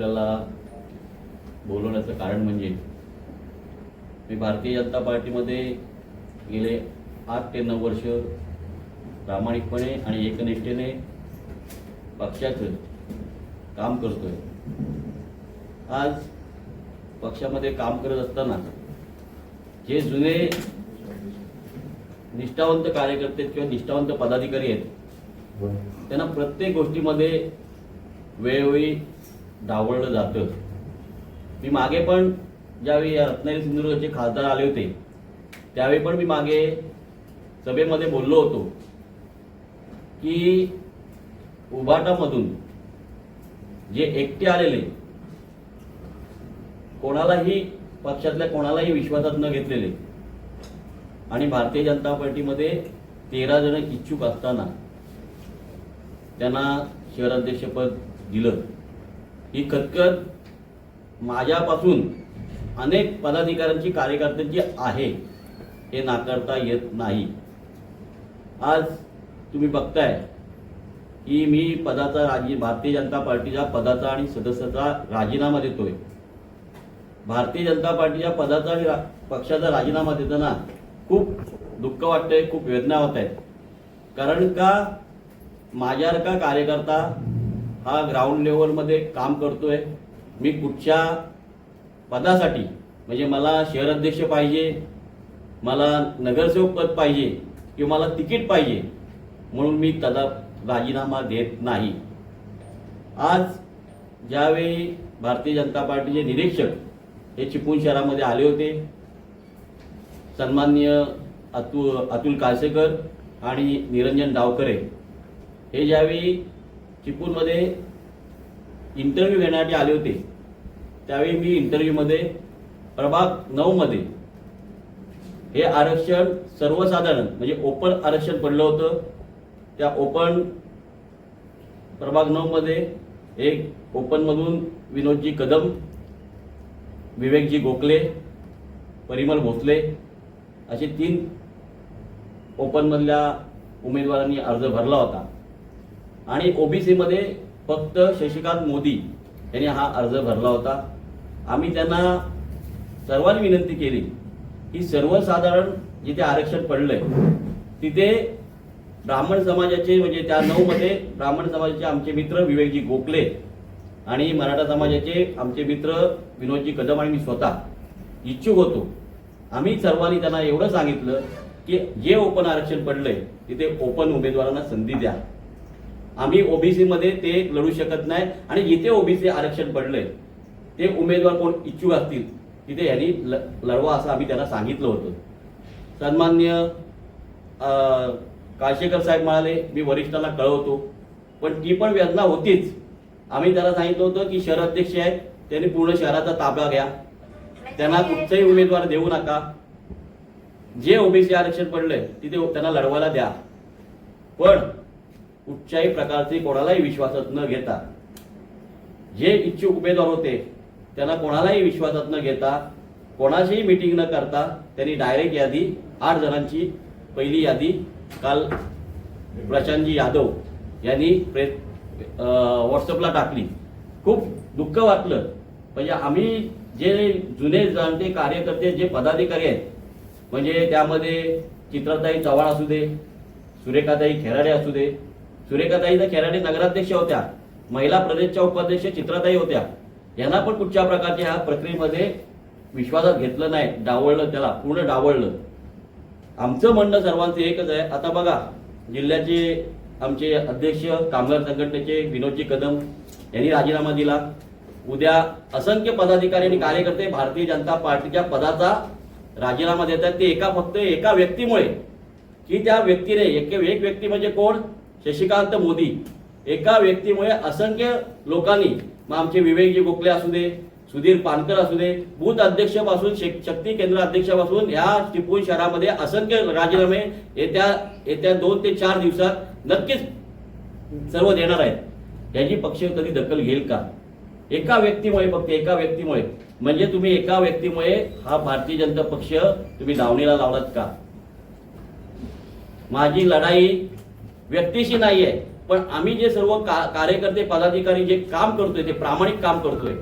आपल्याला बोलवण्याचं कारण म्हणजे मी भारतीय जनता पार्टीमध्ये गेले आठ ते नऊ वर्ष प्रामाणिकपणे आणि एकनिष्ठेने पक्षाचं काम करतोय. आज पक्षामध्ये काम करत असताना जे जुने निष्ठावंत कार्यकर्ते किंवा निष्ठावंत पदाधिकारी आहेत त्यांना प्रत्येक गोष्टीमध्ये वेळोवेळी डावळलं जातं. मी मागे पण ज्यावेळी रत्नागिरी सिंधुदुर्गचे खासदार आले होते त्यावेळी पण मी मागे सभेमध्ये बोललो होतो की उभाटामधून जे एकटे आलेले कोणालाही पक्षातल्या कोणालाही विश्वासात न घेतलेले आणि भारतीय जनता पार्टीमध्ये तेरा जण इच्छुक असताना त्यांना शहराध्यक्षपद दिलं. ही खतखत माझ्यापासून अनेक पदाधिकाऱ्यांची कार्यकर्त्यांची आहे. हे नाकारता येत नाही. आज तुम्ही बघताय की मी पदाचा राजी भारतीय जनता पार्टीच्या पदाचा आणि सदस्याचा राजीनामा देतोय. भारतीय जनता पार्टीच्या पदाचा आणि रा- पक्षाचा राजीनामा देताना खूप दुःख वाटतंय खूप वेदना होत आहेत. कारण का? माझ्यासारखा कार्यकर्ता हा ग्राउंड लेवलमध्ये काम करतोय. मी कुठच्या पदासाठी म्हणजे मला शहर अध्यक्ष पाहिजे मला नगरसेवक पद पाहिजे किंवा मला तिकीट पाहिजे म्हणून मी कदा राजीनामा देत नाही. आज ज्यावेळी भारतीय जनता पार्टीचे निरीक्षक हे चिपळूण शहरामध्ये आले होते सन्माननीय अतु अतुल काळसेकर आणि निरंजन डावकरे हे ज्यावेळी चिपळूणमध्ये इंटरव्ह्यू घेण्यासाठी आले होते. त्यावेळी मी इंटरव्ह्यूमध्ये प्रभाग नऊमध्ये हे आरक्षण सर्वसाधारण म्हणजे ओपन आरक्षण पडलं होतं. त्या ओपन प्रभाग नऊमध्ये एक ओपनमधून विनोदजी कदम विवेकजी गोखले परिमल भोसले असे तीन ओपनमधल्या उमेदवारांनी अर्ज भरला होता. आणि ओबीसीमध्ये फक्त शशिकांत मोदी यांनी हा अर्ज भरला होता. आम्ही त्यांना सर्वांनी विनंती केली की सर्वसाधारण जिथे आरक्षण पडलंय तिथे ब्राह्मण समाजाचे म्हणजे त्या नऊमध्ये ब्राह्मण समाजाचे आमचे मित्र विवेकजी गोखले आणि मराठा समाजाचे आमचे मित्र विनोदजी कदम आणि मी स्वतः इच्छुक होतो. आम्ही सर्वांनी त्यांना एवढं सांगितलं की जे ओपन आरक्षण पडलंय तिथे ओपन उमेदवारांना संधी द्या. आम्ही ओबीसीमध्ये ते लढू शकत नाही. आणि जिथे ओबीसी आरक्षण पडलंय ते उमेदवार कोण? इच्छुक असतील. तिथे यांनी ल- लढवा असं आम्ही त्यांना सांगितलं होतं. सन्मान्य काशेकर काळशेकर साहेब म्हणाले मी वरिष्ठाला कळवतो. पण ती पण वेदना होतीच. आम्ही त्याला सांगितलं होतं की शहर अध्यक्ष आहेत त्यांनी पूर्ण शहराचा ताबा घ्या. त्यांना कुठचाही उमेदवार देऊ नका. जे ओबीसी आरक्षण पडलंय तिथे त्यांना लढवायला द्या. पण कुठच्याही प्रकारचे कोणालाही विश्वासात न घेता जे इच्छुक उमेदवार होते त्यांना कोणालाही विश्वासात न घेता कोणाशीही मिटिंग न करता त्यांनी डायरेक्ट यादी आठ जणांची पहिली यादी काल प्रशांतजी यादव यांनी प्रेस व्हॉट्सअपला टाकली. खूप दुःख वाटलं. म्हणजे आम्ही जे जुने जाणते कार्यकर्ते जे पदाधिकारी आहेत म्हणजे त्यामध्ये चित्रताई चव्हाण असू दे सुरेखाताई खेराडे असू दे सुरेखाताई तर खेराडे नगराध्यक्ष होत्या. महिला प्रदेशच्या उपाध्यक्ष चित्रताई होत्या. यांना पण कुठच्या प्रकारच्या ह्या प्रक्रियेमध्ये विश्वासात घेतलं नाही. डावळलं त्याला पूर्ण डावळलं. आमचं म्हणणं सर्वांचं एकच आहे. आता बघा जिल्ह्याचे आमचे अध्यक्ष कामगार संघटनेचे विनोदजी कदम यांनी राजीनामा दिला. उद्या असंख्य पदाधिकारी आणि कार्यकर्ते भारतीय जनता पार्टीच्या पदाचा राजीनामा देतात. ते एका फक्त एका व्यक्तीमुळे. की त्या व्यक्तीने एक एक व्यक्ती म्हणजे कोण? शशिकांत मोदी एका व्यक्तीमुळे असंख्य लोकांनी मग आमचे विवेकजी गोखले असू दे सुधीर पानकर असू दे बूथ अध्यक्षपासून शक्ती केंद्र अध्यक्षापासून या चिपळूण शहरामध्ये असंख्य राजीनामे येत्या येत्या दोन ते चार दिवसात नक्कीच सर्व देणार आहेत. याची पक्ष कधी दखल घेईल का? एका व्यक्तीमुळे फक्त एका व्यक्तीमुळे. म्हणजे तुम्ही एका व्यक्तीमुळे हा भारतीय जनता पक्ष तुम्ही दावणीला लावलात का? माझी लढाई व्यक्तीशी नाही आहे पण आम्ही जे सर्व का कार्यकर्ते पदाधिकारी जे काम करतोय ते प्रामाणिक काम करतोय.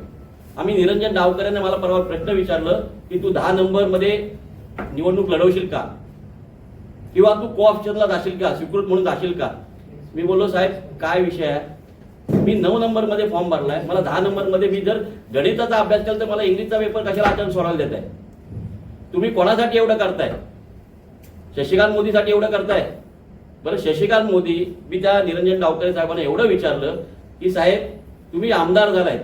आम्ही निरंजन डावकरांनी मला परवा प्रश्न विचारलं की तू दहा नंबरमध्ये निवडणूक लढवशील का? किंवा तू को ऑप्शनला जाशील का? स्वीकृत म्हणून जाशील का? मी बोललो साहेब काय विषय आहे? मी नऊ नंबरमध्ये फॉर्म भरलाय. मला दहा नंबरमध्ये मी जर गणिताचा अभ्यास केला तर मला इंग्लिशचा पेपर कशाला आचरण सोडायला देत आहे तुम्ही कोणासाठी एवढं करताय? शशिकांत मोदीसाठी एवढं करताय? बरं शशिकांत मोदी मी त्या निरंजन डावकरे साहेबांना एवढं विचारलं की साहेब तुम्ही आमदार झालाय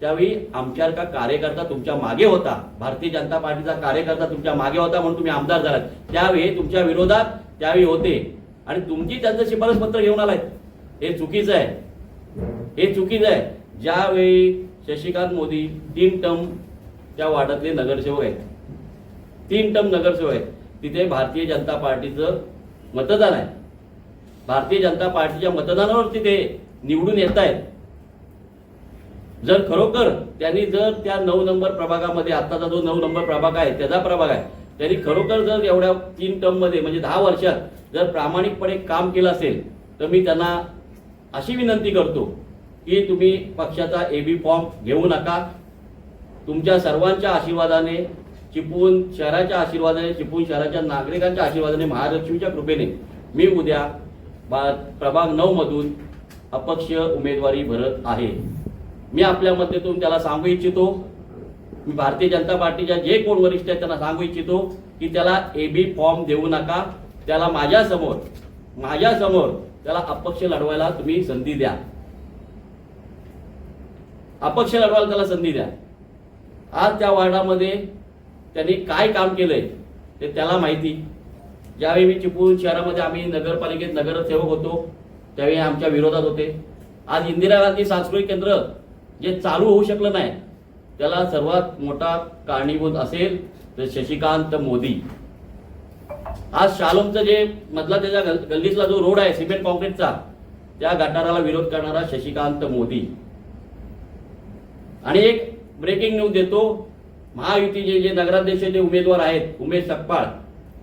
त्यावेळी आमच्यासारखा कार्यकर्ता तुमच्या मागे होता. भारतीय जनता पार्टीचा कार्यकर्ता तुमच्या मागे होता म्हणून तुम्ही आमदार झालात. त्यावेळी तुमच्या विरोधात त्यावेळी होते. आणि तुमची त्यांचं शिफारस पत्र घेऊन आलायत. हे चुकीचं आहे. हे चुकीचं आहे. ज्यावेळी शशिकांत मोदी तीन टर्म त्या वार्डातले नगरसेवक आहेत तीन टर्म नगरसेवक आहेत तिथे भारतीय जनता पार्टीचं मतदान आहे. भारतीय जनता पार्टीच्या मतदानावर तिथे निवडून येत आहेत जर खरोखर त्यांनी जर त्या नऊ नंबर प्रभागामध्ये आत्ताचा जो नऊ नंबर प्रभाग आहे त्याचा प्रभाग आहे त्यांनी खरोखर जर एवढ्या तीन टर्ममध्ये म्हणजे दहा वर्षात जर प्रामाणिकपणे काम केलं असेल तर मी त्यांना अशी विनंती करतो की तुम्ही पक्षाचा ए बी फॉर्म घेऊ नका. तुमच्या सर्वांच्या आशीर्वादाने चिपळूण शहराच्या आशीर्वादाने चिपळूण शहराच्या नागरिकांच्या आशीर्वादाने महालक्ष्मीच्या कृपेने मी उद्या बा- प्रभाग नऊ मधून अपक्ष उमेदवारी भरत आहे. मी आपल्या मध्यतून त्याला सांगू इच्छितो. मी भारतीय जनता पार्टीच्या जे कोण वरिष्ठ आहेत त्यांना सांगू इच्छितो की त्याला ए बी फॉर्म देऊ नका. त्याला माझ्यासमोर माझ्यासमोर त्याला अपक्ष लढवायला तुम्ही संधी द्या. अपक्ष लढवायला त्याला संधी द्या. आज त्या वार्डामध्ये त्यांनी काय काम केलंय ते त्याला माहिती. ज्यावेळी मी चिपळूण शहरामध्ये आम्ही नगरपालिकेत नगरसेवक होतो त्यावेळी आमच्या विरोधात होते. आज इंदिरा गांधी सांस्कृतिक केंद्र जे चालू होऊ शकलं नाही त्याला सर्वात मोठा कारणीभूत असेल तर शशिकांत मोदी. आज शालोमचं जे मधला त्याच्या गल्लीतला जो रोड आहे सिमेंट कॉन्क्रीटचा त्या गटाराला विरोध करणारा शशिकांत मोदी. आणि एक ब्रेकिंग न्यूज देतो. महायुतीचे जे नगराध्यक्षाचे उमेदवार आहेत उमेश सकपाळ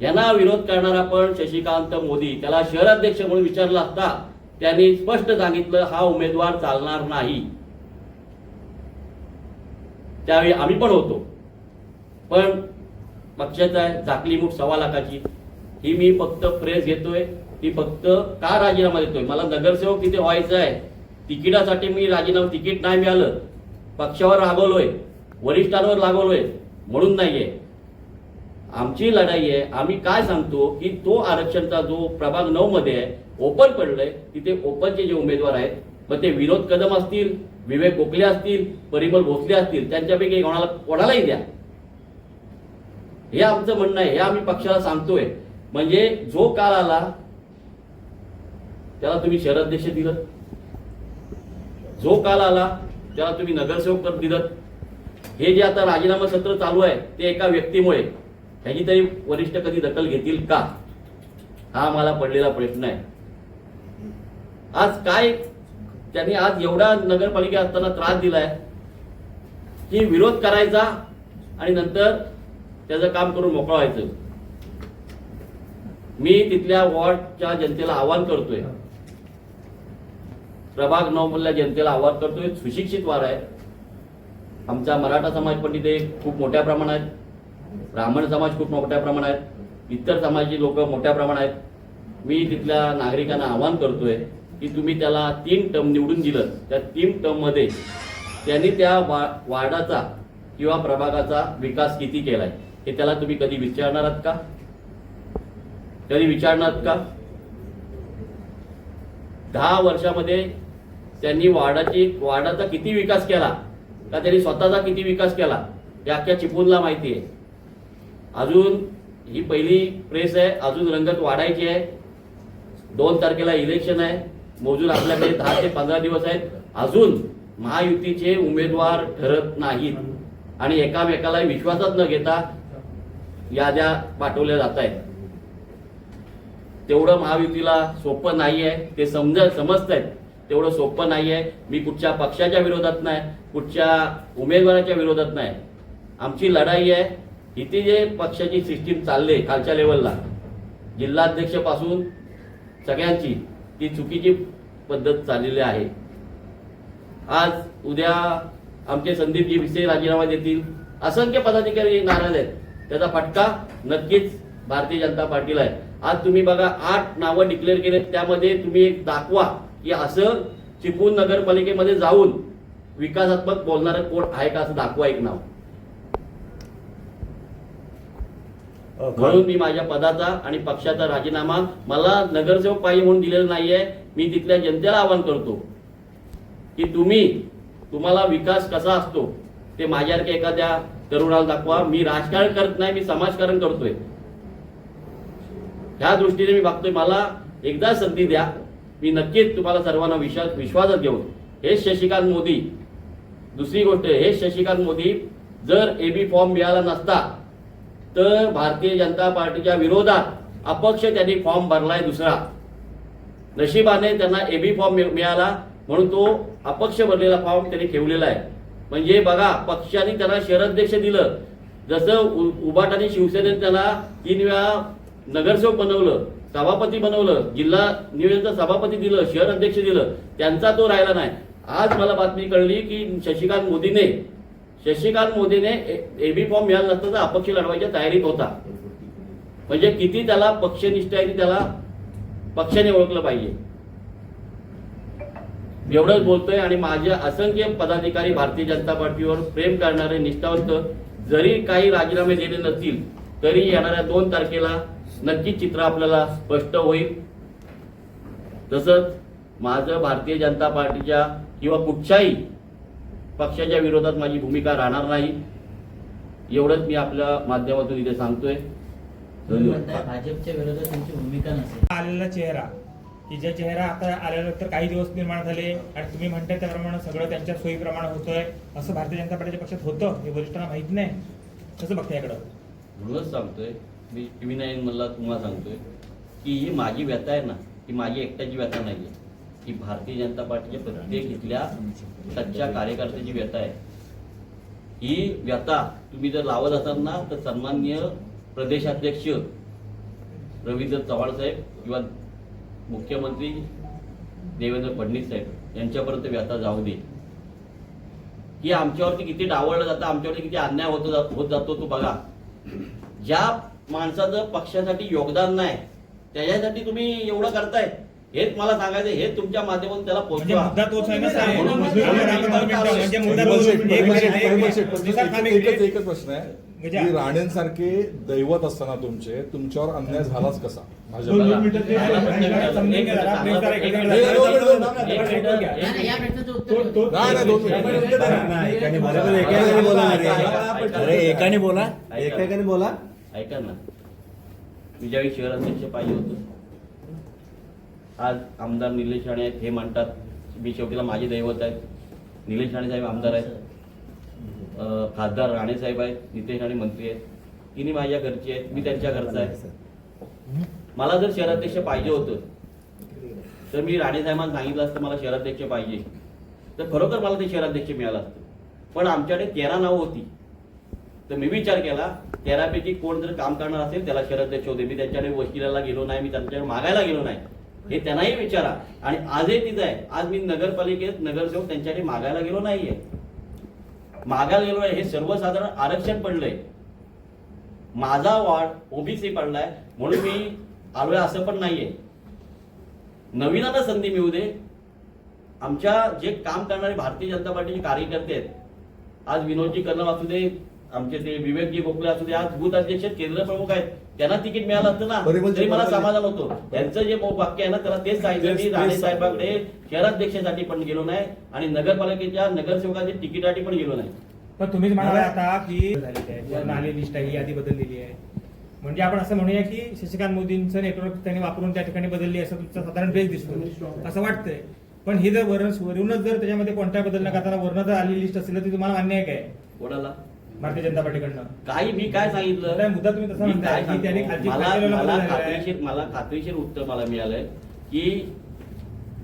यांना विरोध करणारा पण शशिकांत मोदी त्याला शहराध्यक्ष म्हणून विचारला असता त्यांनी स्पष्ट सांगितलं हा उमेदवार चालणार नाही. त्यावेळी आम्ही पण होतो. पण पक्षाचा आहे झाकली मूठ सव्वा लाखाची. ही मी फक्त प्रेस घेतोय. ती फक्त का राजीनामा देतोय? मला नगरसेवक तिथे व्हायचं आहे. तिकिटासाठी मी राजीनामा तिकीट नाही मिळालं. पक्षावर रागवलोय. वरिष्ठांवर लागवलोय म्हणून नाहीये. आमची लढाई आहे. आम्ही काय सांगतो की तो आरक्षणचा जो प्रभाग नऊ मध्ये आहे ओपन पडलंय तिथे ओपनचे जे उमेदवार आहेत मग ते विनोद कदम असतील विवेक गोखले असतील परिमल भोसले असतील त्यांच्यापैकी कोणाला कोणालाही द्या. हे आमचं म्हणणं आहे. हे आम्ही पक्षाला सांगतोय. म्हणजे जो काळ आला त्याला तुम्ही शहराध्यक्ष दिलं. जो काल आला त्याला तुम्ही नगरसेवक दिलं. हे जे आता राजीनामा सत्र चालू आहे ते एका व्यक्तीमुळे ह्याची तरी वरिष्ठ कधी दखल घेतील का? हा मला पडलेला प्रश्न आहे. आज काय त्यांनी आज एवढा नगरपालिका असताना त्रास दिलाय? की विरोध करायचा आणि नंतर त्याचं काम करून मोकळा व्हायचं मी तिथल्या वॉर्डच्या जनतेला आवाहन करतोय. प्रभाग नऊ मधल्या जनतेला आवाहन करतोय. सुशिक्षित वार आहे. आमचा मराठा समाज पण तिथे खूप मोठ्या प्रमाणात ब्राह्मण समाज खूप मोठ्या प्रमाणात आहेत. इतर समाजाची लोक मोठ्या प्रमाणात आहेत. मी तिथल्या नागरिकांना आवाहन करतोय की तुम्ही त्याला तीन टर्म निवडून दिलं. त्या तीन टर्ममध्ये त्यांनी त्या वा वार्डाचा किंवा प्रभागाचा विकास किती केलाय हे त्याला तुम्ही कधी विचारणार आहात का? कधी विचारणार आहात का? दहा वर्षामध्ये त्यांनी वार्डाची वार्डाचा किती विकास केला का त्यांनी स्वतःचा किती विकास केला हे अख्ख्या चिपूनला माहिती आहे. अजून ही पहिली प्रेस आहे. अजून रंगत वाढायची आहे. दोन तारखेला इलेक्शन आहे. मोजून आपल्याकडे दहा ते पंधरा दिवस आहेत. अजून महायुतीचे उमेदवार ठरत नाहीत. आणि एकामेकाला विश्वासात न घेता याद्या पाठवल्या जात आहेत. तेवढं महायुतीला सोपं नाही आहे. ते समज समजत आहेत तेवढं सोपं नाही आहे. मी कुठच्या पक्षाच्या विरोधात नाही. कुठच्या उमेदवाराच्या विरोधात नाही. आमची लढाई आहे. इथे जे पक्षाची सिस्टीम चालले खालच्या लेवलला जिल्हाध्यक्षपासून सगळ्यांची ती चुकीची पद्धत चाललेली आहे. आज उद्या आमचे संदीपजी विसे राजीनामा देतील. असंख्य पदाधिकारी नाराज आहेत. त्याचा फटका नक्कीच भारतीय जनता पार्टीला आहे. आज तुम्ही बघा आठ नावं डिक्लेअर केलेत. त्यामध्ये तुम्ही एक दाखवा की असं चिपळूण नगरपालिकेमध्ये जाऊन विकासात्मक बोलणारं कोण आहे का असं दाखवा एक नाव. म्हणून मी माझ्या पदाचा आणि पक्षाचा राजीनामा मला नगरसेवक पाहिजे म्हणून दिलेला नाहीये. मी तिथल्या जनतेला आवाहन करतो की तुम्ही तुम्हाला विकास कसा असतो ते माझ्यासारख्या एखाद्या तरुणाला दाखवा. मी राजकारण करत नाही मी समाजकारण करतोय. ह्या दृष्टीने मी बघतोय. मला एकदा संधी द्या. मी नक्कीच तुम्हाला सर्वांना विश्वास विश्वासात घेऊन. हे शशिकांत मोदी. दुसरी गोष्ट हे शशिकांत मोदी जर एबी फॉर्म मिळाला नसता तर भारतीय जनता पार्टीच्या विरोधात अपक्ष त्यांनी फॉर्म भरलाय दुसरा. नशिबाने त्यांना एबी फॉर्म मिळाला म्हणून तो अपक्ष भरलेला फॉर्म त्यांनी ठेवलेला आहे. म्हणजे बघा पक्षाने त्यांना शहराध्यक्ष दिलं. जसं उ- उबाटाने शिवसेनेने त्याला तीन वेळा नगरसेवक बनवलं सभापती बनवलं जिल्हा नियोजनचा सभापती दिलं शहर अध्यक्ष दिलं त्यांचा तो राहिला नाही. आज मला बातमी कळली की शशिकांत मोदीने शशिकांत मोदीने एबी फॉर्म मिळाला नसता तर अपक्ष लढवायच्या तयारीत होता. म्हणजे किती त्याला पक्षनिष्ठ आहे त्याला पक्षाने ओळखलं पाहिजे. एवढंच बोलतोय आणि माझ्या असंख्य पदाधिकारी भारतीय जनता पार्टीवर प्रेम करणारे निष्ठावंत जरी काही राजीनामे दिले नसतील तरी येणाऱ्या दोन तारखेला नक्की चित्र आपल्याला स्पष्ट होईल. तसंच माझं भारतीय जनता पार्टीच्या किंवा कुठच्याही पक्षाच्या विरोधात माझी भूमिका राहणार नाही. एवढंच मी आपल्या माध्यमातून इथे सांगतोय. भाजपच्या विरोधात त्यांची भूमिका नसेल. आलेला चेहरा की ज्या चेहरा आता आल्यानंतर काही दिवस निर्माण झाले आणि तुम्ही म्हणताय त्याप्रमाणे सगळं त्यांच्या सोयीप्रमाणे होतंय असं भारतीय जनता पार्टीच्या पक्षात होतं हे वरिष्ठांना माहीत नाही. कसं बघता याकडं? म्हणूनच सांगतोय मी नाईन मला तुम्हाला सांगतोय की ही माझी व्यथा आहे ना ही माझी एकट्याची व्यथा नाहीये. की भारतीय जनता पार्टीच्या प्रत्येक इथल्या सच्च्या कार्यकर्त्याची व्यथा आहे. ही व्यथा तुम्ही जर लावत असाल ना तर सन्मान्य प्रदेशाध्यक्ष रवींद्र चव्हाण साहेब किंवा मुख्यमंत्री देवेंद्र फडणवीस साहेब यांच्यापर्यंत व्यथा जाऊ दे. की आमच्यावरती किती डावळलं जातं आमच्यावरती किती अन्याय होत होत जातो तो बघा. ज्या माणसाचं पक्षासाठी योगदान नाही त्याच्यासाठी तुम्ही एवढं करताय. हेच मला सांगायचं हे तुमच्या माध्यमातून त्याला म्हणजे म्हणजे एकच- प्रश्न आहे. म्हणजे- की राणेंसारखे दैवत असताना तुमचे तुमच्यावर अन्याय झालाच कसा? एकाने बोला. एकाने बोला. ऐका ना. मी ज्यावेळी शहराध्यक्ष पाहिजे होतो. आज आमदार निलेश राणे आहेत हे म्हणतात मी शेवटीला माझे दैवत आहेत निलेश राणे साहेब आमदार आहेत. खासदार राणे साहेब आहेत नितेश राणे मंत्री आहेत. तिन्ही माझ्या घरचे आहेत मी त्यांच्या घरचा आहे. मला जर शहराध्यक्ष पाहिजे होतं तर मी राणे साहेबांना सांगितलं असतं मला शहराध्यक्ष पाहिजे. तर खरोखर मला ते शहराध्यक्ष मिळालं असतं. पण आमच्याकडे तेरा नावं होती. तर मी विचार केला तेरापैकी कोण जर काम करणार असेल त्याला शहराध्यक्ष होते मी त्यांच्याकडे वकिलाला गेलो नाही मी त्यांच्याकडे मागायला गेलो नाही. हे त्यांनाही विचारा. आणि आजही तिथं आहे. आज मी नगरपालिकेत नगरसेवक त्यांच्याकडे मागायला गेलो नाहीये. मागायला गेलो आहे. हे सर्वसाधारण आरक्षण पडलंय. माझा वार्ड ओबीसी पडलाय. म्हणून मी आलोय असं पण नाहीये. नवीनाला संधी मिळू दे. आमच्या जे काम करणारे भारतीय जनता पार्टीचे कार्यकर्ते आहेत. आज विनोदजी कदम असू दे आमचे ते विवेकजी गोखले असू दे आज बूथ अध्यक्ष केंद्र प्रमुख आहेत. त्यांना तिकीट मिळालं असतं ना तरी मला समाधान होतं. त्यांचं जे वाक्य आहे ना त्याला तेच सांगितलं. मी राणे साहेबांकडे शहराध्यक्षासाठी पण गेलो नाही आणि नगरपालिकेच्या नगरसेवकाच्या तिकिटासाठी पण गेलो नाही. पण तुम्हीच म्हणाला आता की लिस्ट आहे ही यादी बदललेली आहे. म्हणजे आपण असं म्हणूया की शशिकांत मोदींचं नेटवर्क त्यांनी वापरून त्या ठिकाणी बदलली असं तुमचा साधारण बेस दिसतो. असं वाटतंय. पण ही जर वरून वरूनच जर त्याच्यामध्ये कोणत्या बदल न करताना वरून जर आली लिस्ट असेल तर ती तुम्हाला मान्य आहे काय? कोणाला? भारतीय जनता पार्टीकडनं. काही मी काय सांगितलं? मुद्दा तुम्ही तसा मी काय सांगतो? मला. खात्रीशीर मला खात्रीशीर उत्तर मला मिळालंय की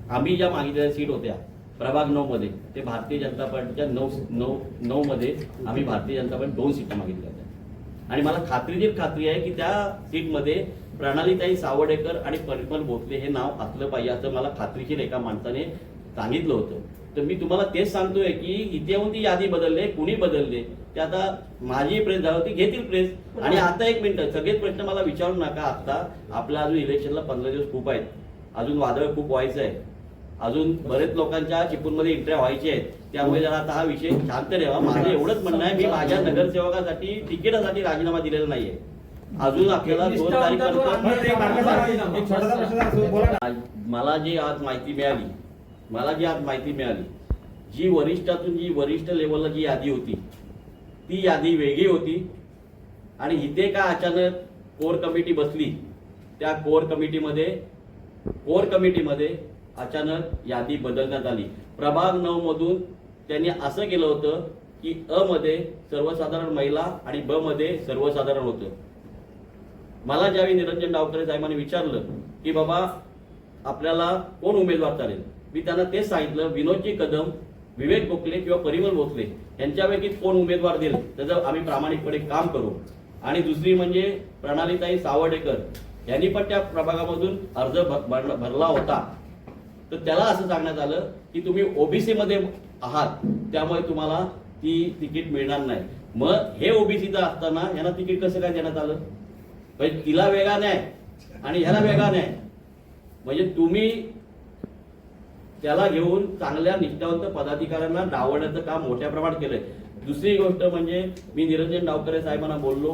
आम्ही ज्या मागितलेल्या सीट होत्या प्रभाग नऊ मध्ये ते भारतीय जनता पार्टीच्या नऊ नऊ नऊ मध्ये आम्ही भारतीय जनता पार्टी दोन सीटा मागितल्या होत्या. आणि मला खात्रीशीर खात्री आहे की त्या सीटमध्ये प्रणालीताई सावडेकर आणि परिमल भोसले हे नाव असलं पाहिजे असं मला खात्रीशीर एका माणसाने सांगितलं होतं. तर मी तुम्हाला तेच सांगतोय की इथे येऊन ती यादी बदलले कुणी बदलले? ते आता माझी प्रेस झाली होती घेतील प्रेस. आणि आता एक मिनिट सगळेच प्रश्न मला विचारू नका आता. आपल्या अजून इलेक्शनला पंधरा दिवस खूप आहेत. अजून वादळ खूप व्हायचं आहे. अजून बरेच लोकांच्या चिपळूणमध्ये एंट्र्या व्हायच्या आहेत. त्यामुळे जरा आता हा विषय शांत ठेवा. माझं एवढंच म्हणणं आहे मी माझ्या नगरसेवकासाठी तिकिटासाठी राजीनामा दिलेला नाहीये. अजून आपल्याला दोन तारीख मला जी आज माहिती मिळाली मला जी आज माहिती मिळाली जी वरिष्ठातून जी वरिष्ठ लेवलला जी यादी होती ती यादी वेगळी होती. आणि इथे का अचानक कोर कमिटी बसली त्या कोर कमिटीमध्ये कोर कमिटीमध्ये अचानक यादी बदलण्यात आली. प्रभाग नऊ मधून त्यांनी असं केलं होतं की अ मध्ये सर्वसाधारण महिला आणि ब मध्ये सर्वसाधारण होतं. मला ज्यावेळी निरंजन डावकरे साहेबांनी विचारलं की बाबा आपल्याला कोण उमेदवार चालेल? मी त्यांना तेच सांगितलं विनोदजी कदम विवेक गोखले किंवा परिमल भोसले यांच्यापैकी कोण उमेदवार देईल त्याचं आम्ही प्रामाणिकपणे काम करू. आणि दुसरी म्हणजे प्रणालीताई सावडेकर. यांनी पण त्या प्रभागामधून अर्ज भरला भरला होता. तर त्याला असं सांगण्यात आलं की तुम्ही ओबीसी मध्ये आहात त्यामुळे तुम्हाला ती तिकीट मिळणार नाही. मग हे ओबीसीचं असताना यांना तिकीट कसं काय देण्यात आलं? म्हणजे तिला वेगळा नाही आणि ह्याला वेगा नाही म्हणजे तुम्ही त्याला घेऊन चांगल्या निष्ठावंत पदाधिकाऱ्यांना डावण्याचं काम मोठ्या प्रमाणात केलंय. दुसरी गोष्ट म्हणजे मी निरंजन डावकरे साहेबांना बोललो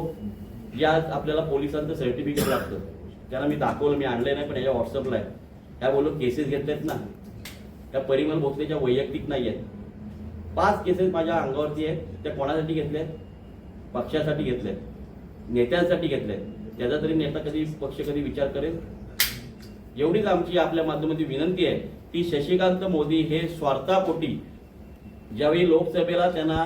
जे आज आपल्याला पोलिसांचं सर्टिफिकेट लागतं. त्याला मी दाखवलं मी आणले नाही पण याच्या व्हॉट्सअपला आहे. त्या बोललो केसेस घेतल्यात ना. त्या परिमल भोसलेच्या वैयक्तिक नाही आहेत. पाच केसेस माझ्या अंगावरती आहेत. त्या कोणासाठी घेतल्या पक्षासाठी घेतल्या नेत्यांसाठी घेतल्या त्याचा तरी नेता कधी पक्ष कधी विचार करेल? एवढीच आमची आपल्या माध्यमातून विनंती आहे. की शशिकांत मोदी हे स्वार्थापोटी ज्यावेळी लोकसभेला त्यांना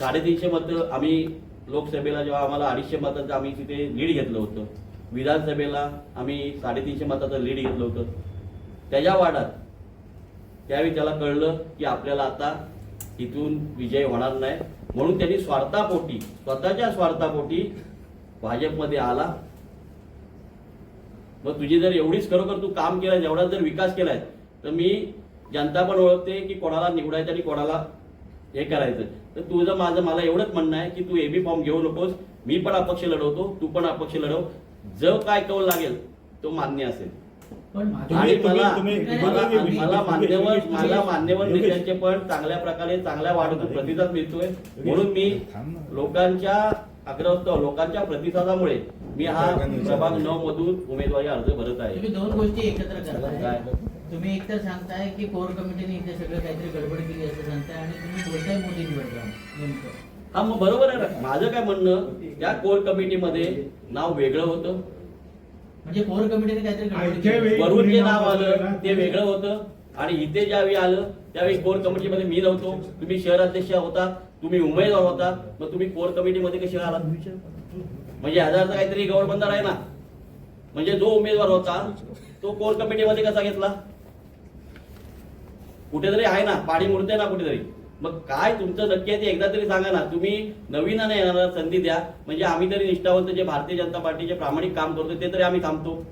साडेतीनशे मतं आम्ही लोकसभेला जेव्हा आम्हाला अडीचशे मताचं आम्ही तिथे लीड घेतलं होतं. विधानसभेला आम्ही साडेतीनशे मताचं लीड घेतलं होतं. त्याच्या वाढात त्यावेळी त्याला कळलं की आपल्याला आता इथून विजय होणार नाही. म्हणून त्यांनी स्वार्थापोटी स्वतःच्या स्वार्थापोटी भाजपमध्ये आला. मग तुझी जर एवढीच खरोखर तू काम केलं एवढा जर विकास केलाय तर मी जनता पण ओळखते की कोणाला निवडायचं आणि कोणाला हे करायचं. तर तुझं माझं मला एवढंच म्हणणं आहे की तू एबी फॉर्म घेऊ नकोस. मी पण अपक्ष लढवतो तू पण अपक्ष लढव. जो काय कौल लागेल तो मान्य असेल. आणि तुम्ही- मला तुम्ही- मला मान्यवर मला मान्यवर नेत्यांचे पण चांगल्या प्रकारे चांगल्या वाढत प्रतिसाद मिळतोय. म्हणून मी लोकांच्या आग्रहोत्सव लोकांच्या प्रतिसादामुळे मी हा प्रभाग नऊ मधून उमेदवारी अर्ज भरत आहे. तुम्ही दोन गोष्टी एकत्र करताय? तुम्ही एकतर सांगताय की कोर कमिटीने इथे सगळं काहीतरी गडबड केली असं सांगताय आणि तुम्ही बोलताय मोदी निवडला नेमकं. हा मग बरोबर आहे ना. माझं काय म्हणणं त्या कोर कमिटीमध्ये नाव वेगळं होतं. म्हणजे कोर कमिटीने काहीतरी वरून जे नाव आलं ते वेगळं होतं. आणि इथे ज्यावेळी आलं त्यावेळी कोर कमिटीमध्ये मी नव्हतो. तुम्ही शहर अध्यक्ष होता. तुम्ही उमेदवार होता मग तुम्ही कोर कमिटीमध्ये कसे आलात म्हणजे ह्याचा अर्थ काहीतरी गौरबंदार आहे ना? म्हणजे जो उमेदवार होता तो कोर कमिटीमध्ये कसा घेतला? कुठेतरी आहे ना पाणी मुरते ना कुठेतरी. मग काय तुमचं नक्की आहे ते एकदा तरी सांगा ना. तुम्ही नवीनाने येणारा संधी द्या. म्हणजे आम्ही तरी निष्ठावंत जे भारतीय जनता पार्टीचे प्रामाणिक काम करतो ते तरी आम्ही थांबतो.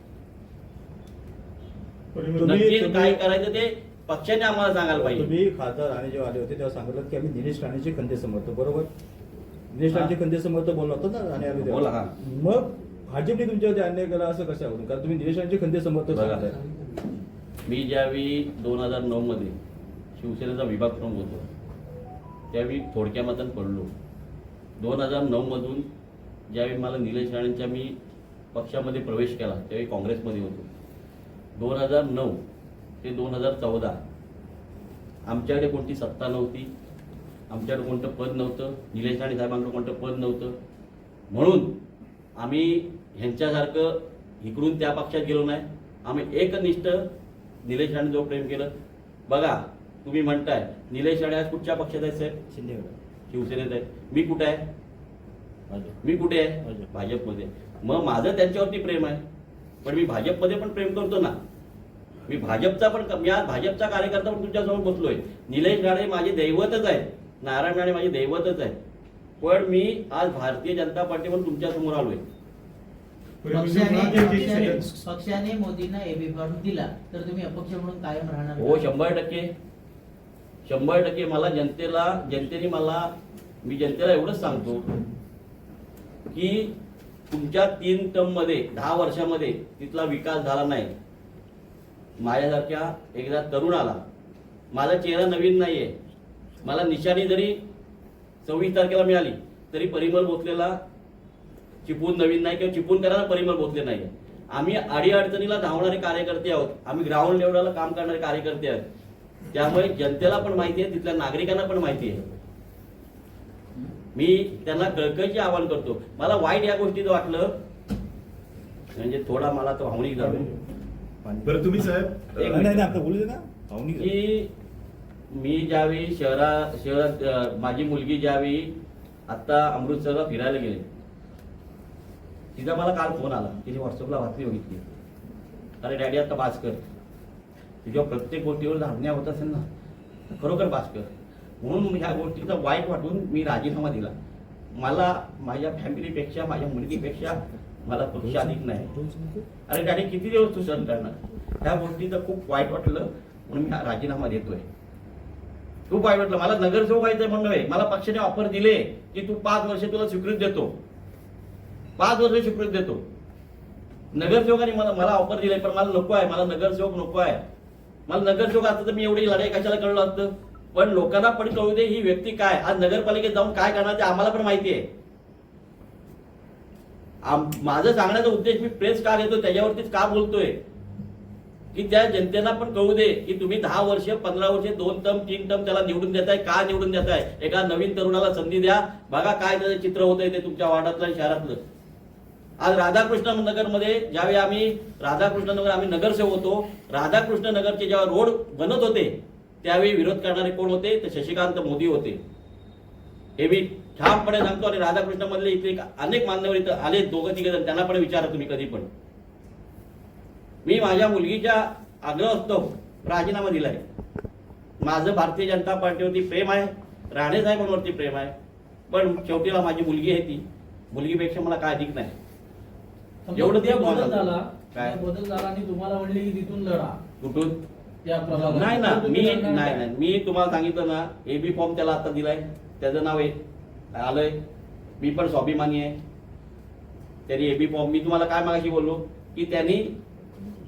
नक्की काय करायचं ते पक्षाने आम्हाला सांगायला पाहिजे तुम्ही खासदार राणे जेव्हा आले होते तेव्हा सांगितलं की आम्ही दिनेश राणेचे खंदे समर्थतो बरोबर दिनेश. राणेचे खंदे समर्थतो बोलला होता ना राणे आले. बोला. मग भाजपने तुमच्यावरती अन्याय केला असं कशावरून कारण तुम्ही दिनेश राणेचे खंदे समर्थक बघा. सांगताय मी ज्यावेळी दोन हजार नऊ मध्ये शिवसेनेचा विभाग प्रमुख होतो त्यावेळी थोडक्या मतान पडलो दोन हजार नऊ मधून ज्यावेळी मला निलेश राणेंच्या मी पक्षामध्ये प्रवेश केला त्यावेळी काँग्रेसमध्ये होतो दोन हजार नऊ ते दोन हजार चौदा. आमच्याकडे कोणती सत्ता नव्हती आमच्याकडे कोणतं पद नव्हतं निलेश राणे साहेबांकडे कोणतं पद नव्हतं. म्हणून आम्ही ह्यांच्यासारखं इकडून त्या पक्षात गेलो नाही. आम्ही एकनिष्ठ निलेश राणे जो प्रेम केलं. बघा तुम्ही म्हणताय निलेश राणे आज कुठच्या पक्षात आहेत साहेब? शिंदे शिवसेनेत आहे मी कुठे आहे? मी कुठे आहे? भाजप. भाजपमध्ये. मग माझं त्यांच्यावरती प्रेम आहे. पण मी भाजपमध्ये पण प्रेम करतो ना. मी भाजपचा पण मी आज भाजपचा कार्यकर्ता पण तुमच्यासमोर बसलोय. निलेश राणे माझे दैवतच आहे नारायण राणे माझे दैवतच आहे पण मी आज भारतीय जनता पार्टी पण तुमच्यासमोर आलोय. पक्षाने मोदींना एबी फॉर्म दिला तर तुम्ही अपक्ष म्हणून कायम राहणार हो? शंभर टक्के. शंभर टक्के मला जनतेला जनतेने मला मी जनतेला एवढंच सांगतो की तुमच्या तीन टर्ममध्ये दहा वर्षामध्ये तिथला विकास झाला नाही. माझ्यासारख्या एकदा तरुणाला माझा चेहरा नवीन नाही आहे मला निशाणी जरी सव्वीस तारखेला मिळाली तरी परिमल भोसलेला चिपून नवीन नाही किंवा चिपून करायला परिमल भोसले नाही आम्ही अडीअडचणीला धावणारे कार्यकर्ते आहोत. आम्ही ग्राउंड लेवलला काम करणारे कार्यकर्ते आहोत. त्यामुळे जनतेला पण माहिती आहे तिथल्या नागरिकांना पण माहिती आहे. मी त्यांना कळकळीचे आवाहन करतो. मला वाईट या गोष्टीचं वाटलं. म्हणजे थोडा मला तो भावनिक झालो. बरं तुम्ही साहेब एक नाही नाही आता बोलू दे ना. पाहुणी की मी ज्यावेळी शहरा शहरात अं, माझी मुलगी ज्यावेळी आता अमृतसरला फिरायला गेले तिचा मला काल फोन आला. तिने व्हॉट्सअपला बातमी बघितली. अरे डॅडी आता बास कर. तुझ्या प्रत्येक गोष्टीवर धाडण्या होत असेल ना तर खरोखर बास कर. म्हणून ह्या गोष्टीचा वाईट वाटून मी राजीनामा दिला. मला माझ्या फॅमिलीपेक्षा माझ्या मुलगीपेक्षा मला पक्ष अधिक नाही. अरे डॅडी किती दिवस तू सहन करणार? ह्या गोष्टीचं खूप वाईट वाटलं म्हणून मी हा राजीनामा देतोय. खूप वाईट वाटलं. मला नगरसेवक व्हायचं म्हणणं आहे मला पक्षाने ऑफर दिले की तू पाच वर्ष तुला स्वीकृत देतो. पाच वर्ष स्वीकृत देतो. नगरसेवकाने मला मला ऑफर दिले पण मला नको आहे मला नगरसेवक नको आहे. मला नगरसेवक असतं तर मी एवढी लढाई कशाला कळलं असतं? पण लोकांना पण कळू दे ही व्यक्ती काय? आज नगरपालिकेत जाऊन काय करणार ते आम्हाला पण माहिती आहे. माझं सांगण्याचा उद्देश मी प्रेस का घेतो त्याच्यावरतीच का बोलतोय? की त्या जनतेला पण कळू दे की तुम्ही दहा वर्ष पंधरा वर्ष दोन टर्म तीन टर्म त्याला निवडून देताय का निवडून देताय? एका नवीन तरुणाला संधी द्या. बघा काय त्याचं चित्र होतंय ते तुमच्या वाड्यातलं शहरातलं. आज राधाकृष्ण नगरमध्ये ज्यावेळी आम्ही राधाकृष्ण नगर आम्ही नगरसेवक होतो राधाकृष्ण नगरचे जेव्हा रोड बनत होते त्यावेळी विरोध करणारे कोण होते? तर शशिकांत मोदी होते. हे मी ठामपणे सांगतो आणि राधाकृष्ण मधले इथे अनेक मान्यवर इथं आले दोघं तिघे जण त्यांना पण विचारा तुम्ही कधी पण. मी माझ्या मुलगीच्या आग्रह असतो राजीनामा दिलाय. माझं भारतीय जनता पार्टीवरती प्रेम आहे राणे साहेबांवरती प्रेम आहे पण शेवटीला माझी मुलगी आहे ती. मुलगीपेक्षा मला काय अधिक नाही. एवढं ते बदल. झाला. काय? बदल झाला आणि तुम्हाला म्हणले की तिथून लढा. कुठून. नाही ना मी नाही नाही. मी तुम्हाला सांगितलं ना एबी फॉर्म त्याला आता दिलाय. त्याचं नाव आहे आलंय. मी पण स्वाभिमानी आहे. त्यांनी एबी फॉर्म मी तुम्हाला काय मागाशी बोललो? की त्यांनी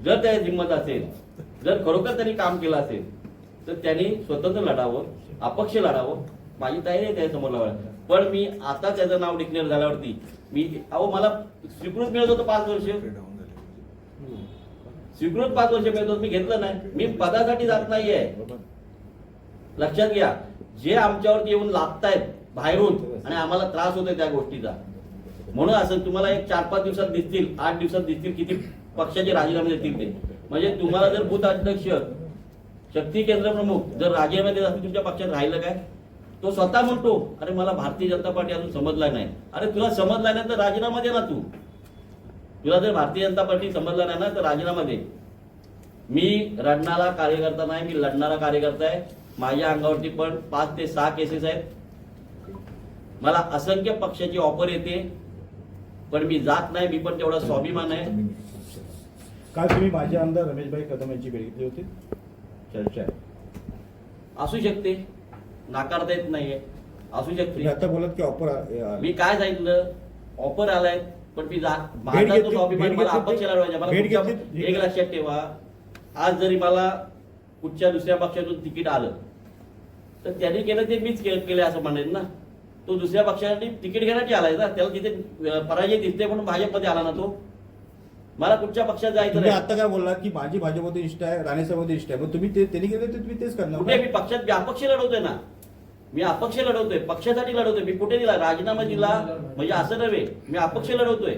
जर त्या हिंमत असेल जर खरोखर त्यांनी काम केलं असेल तर त्यांनी स्वतंत्र लढावं अपक्ष लढावं. माझी तयारी आहे त्यासमोर लावायला. पण मी आता त्याचं नाव डिक्लेअर झाल्यावरती मी अहो मला स्वीकृत मिळत होतं पाच वर्ष. स्वीकृत पाच वर्ष मिळत होतं मी घेतलं नाही. मी पदासाठी जात नाहीये. लक्षात घ्या. जे आमच्यावरती येऊन लागतायत बाहेरून आणि आम्हाला त्रास होतोय त्या गोष्टीचा. म्हणून असं तुम्हाला एक चार पाच दिवसात दिसतील आठ दिवसात दिसतील किती पक्षाचे राजीनामे देतील ते. म्हणजे तुम्हाला जर बूथ अध्यक्ष शक्ती केंद्र प्रमुख जर राजीनामे देत असेल तुमच्या पक्षात राहिलं काय? तो स्वतः म्हणतो अरे मला भारतीय जनता पार्टी अजून समजला नाही. अरे तुला समजला नाही तर राजीनामा दे ना तू. तुला जर भारतीय जनता पार्टी समजला नाही ना तर राजीनामा दे. मी रडणारा कार्यकर्ता नाही मी लढणारा कार्यकर्ता आहे. माझ्या अंगावरती पण पाच ते सहा केसेस आहेत. मला असंख्य पक्षाची ऑफर येते पण मी जात नाही मी पण तेवढा स्वाभिमान आहे. काल तुम्ही माझे आमदार रमेशभाई कदम यांची भेट घेतली होती. चर्चा आहे. असू शकते नाकारता येत नाहीये. असू तुम्ही शकते आता बोलत की ऑफर मी काय सांगितलं? ऑफर आलाय पण मी जा भेट माझा तो घेतली- स्वाभिमान भेट मला घेतली- अपक्ष लढवायचा मला भेट कुठच्या- घेतली- एक लक्षात ठेवा. आज जरी मला कुठच्या दुसऱ्या पक्षातून तिकीट आलं तर त्यांनी केलं ते मीच के- केलं असं म्हणेन ना. तो दुसऱ्या पक्षासाठी तिकीट घेण्यासाठी आलाय ना? त्याला तिथे पराजय दिसते म्हणून भाजपमध्ये आला ना तो? मला कुठच्या पक्षात जायचं नाही. आता काय बोलला की माझी भाजपमध्ये इष्ट आहे राणेसाहेब इष्ट आहे. मग तुम्ही ते त्यांनी केलं तर तुम्ही तेच करणार कुठे? ना? मी पक्षात मी अपक्ष लढवतोय ना. मी अपक्ष लढवतोय पक्षासाठी लढवतोय. मी कुठे दिला? राजीनामा दिला? म्हणजे असं नव्हे. मी अपक्ष लढवतोय.